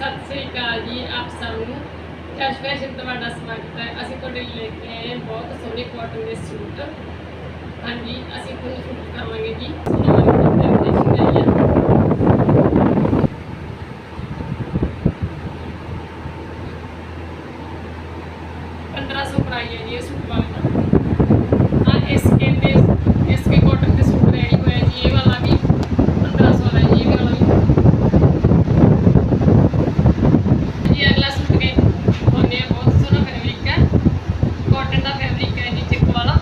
ਸਤਿ ਸ੍ਰੀ ਅਕਾਲ ਜੀ, ਆਪ ਸਭ ਨੂੰ। ਕੈਸ਼ ਫੈਸ਼ਨ ਤੁਹਾਡਾ ਸਵਾਗਤ ਹੈ। ਅਸੀਂ ਤੁਹਾਡੇ ਲਈ ਲੈ ਕੇ ਆਏ ਹਾਂ ਬਹੁਤ ਸੋਹਣੇ ਕਾਟਨ ਦੇ ਸੂਟ। ਹਾਂਜੀ, ਅਸੀਂ ਤੁਹਾਨੂੰ ਸੂਟ ਦਿਖਾਵਾਂਗੇ ਜੀ। ਪੰਦਰਾਂ ਸੌ ਪ੍ਰਾਈਸ ਹੈ ਜੀ ਇਹ ਸੂਟ ਵਾਲਾ ਆ ਇਸ ਕੇ ਤੇ ਇਸ ਕੇ ਕਾਟਨ ਦੇ ਸੂਟ ਰੈਡੀ ਹੋਇਆ ਜੀ ਇਹ ਵਾਲਾ ਵੀ 1500 ਦਾ ਜੀ ਇਹ ਵਾਲਾ ਵੀ ਜੀ ਅਗਲਾ ਸੂਟ ਕੇ ਉਹਨੇ ਬਹੁਤ ਸੋਹਣਾ ਫੈਬਰਿਕ ਹੈ ਕਾਟਨ ਦਾ ਫੈਬਰਿਕ ਹੈ ਜੀ ਚਿੱਕ ਵਾਲਾ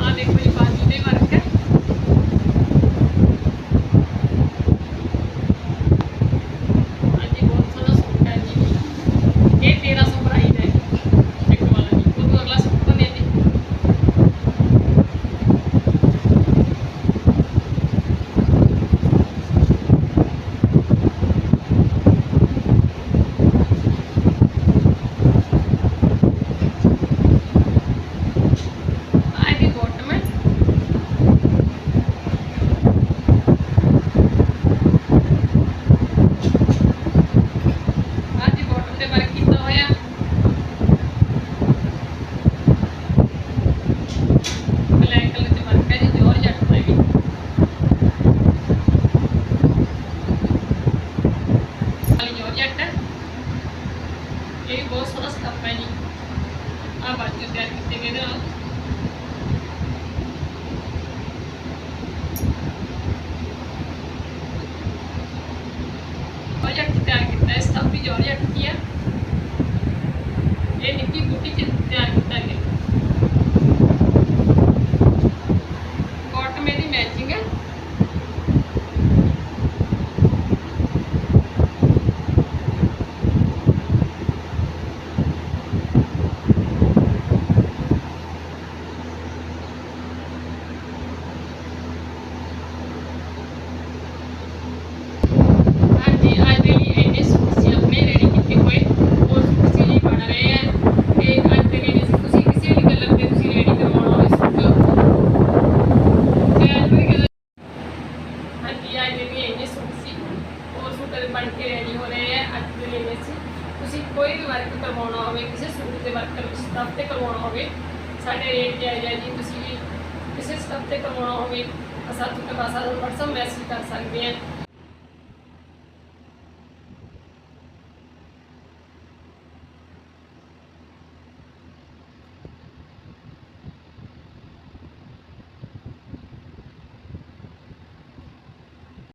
ਆ ਦੇਖੋ ਜੀ ਬਾਜੂ ਦੇ ਵਰਕ ਹੈ ਹਾਂਜੀ ਬਹੁਤ ਸੋਹਣਾ ਸੂਟ ਹੈ ਜੀ ਇਹ 1300 ਪ੍ਰਾਈਸ ਹੈ ਚਿੱਕ ਵਾਲਾ ਜੀ ਉਹ ਤੋਂ ਅਗਲਾ ਸੂਟ ਬਣੇ ਜੀ ਆ ਇਹਦੀ ਬੋਟਮ ਹੈ ਆ ਜੀ ਬੋਟਮ ਤੇ ਵਰਕ ਕੀਤਾ ਹੋਇਆ ਬਲੈਕ ਕਲਰ ਤੇ ਵਰਕ ਹੈ ਜੀ ਜੋਰ ਜੱਟ ਦਾ ਵੀ ਵਾਲੀ ਜੋਰ ਜੱਟ ਹੈ ਇਹ ਵੀ ਬਹੁਤ ਸੋਹਣਾ ਸਟੱਫ ਹੈ ਜੀ ਆ ਬਾਜੂ ਤਿਆਰ ਕੀਤੇ ਗਏ ਨੇ ਨਾਲ ਜੋਰਜੱਟ ਤਿਆਰ ਕੀਤਾ ਹੈ ਸਟੱਫ ਵੀ ਜੋਰਜੱਟ ਕੀ ਹੈ ਇਹ ਨਿੱਕੀ ਬੂਟੀ ਚ ਤਿਆਰ ਕੀਤਾ ਗਿਆ ਕਾਟਨ ਮੇ ਦੀ ਮੈਚਿੰਗ ਹੈ ਹਾਂਜੀ ਅੱਜ ਦੇ ਲਈ ਇੰਨੇ ਸੂਟ ਸੀ ਆਪਣੇ ਰੈਡੀ ਕੀਤੇ ਹੋਏ ਉਹ ਸੂਟ ਸੀ ਜੀ ਬਣ ਰਹੇ ਆ ਤੇ ਅੱਜ ਦੇ ਲਈ ਸੀ ਤੁਸੀਂ ਕਿਸੇ ਵੀ ਕਲਰ ਦੇ ਤੁਸੀਂ ਰੈਡੀ ਕਰਵਾਉਣਾ ਹੋਵੇ ਸੂਟ ਤੇ ਅੱਜ ਦੀ ਗੱਲ ਹਾਂਜੀ ਅੱਜ ਦੇ ਲਈ ਇੰਨੇ ਸੂਟ ਸੀ ਉਹ ਸੂਟ ਬਣ ਕੇ ਰੈਡੀ ਹੋ ਰਹੇ ਆ ਅੱਜ ਦੇ ਲਈ ਵਿੱਚ। ਤੁਸੀਂ ਕੋਈ ਵੀ ਵਰਕ ਕਰਵਾਉਣਾ ਹੋਵੇ, ਕਿਸੇ ਸੂਟ ਦੇ ਵਰਕ ਸਟੱਫ ਤੇ ਕਰਵਾਉਣਾ ਹੋਵੇ, ਸਾਡੇ ਰੇਟ ਜਾਇਜ਼ ਹੈ ਜੀ। ਤੁਸੀਂ ਵੀ ਕਿਸੇ ਸਟੱਫ ਤੇ ਕਰਵਾਉਣਾ ਹੋਵੇ ਅਸਾਂ ਤੁਹਾਨੂੰ ਬਸ WhatsApp ਮੈਸੇਜ ਕਰ ਸਕਦੇ ਆ।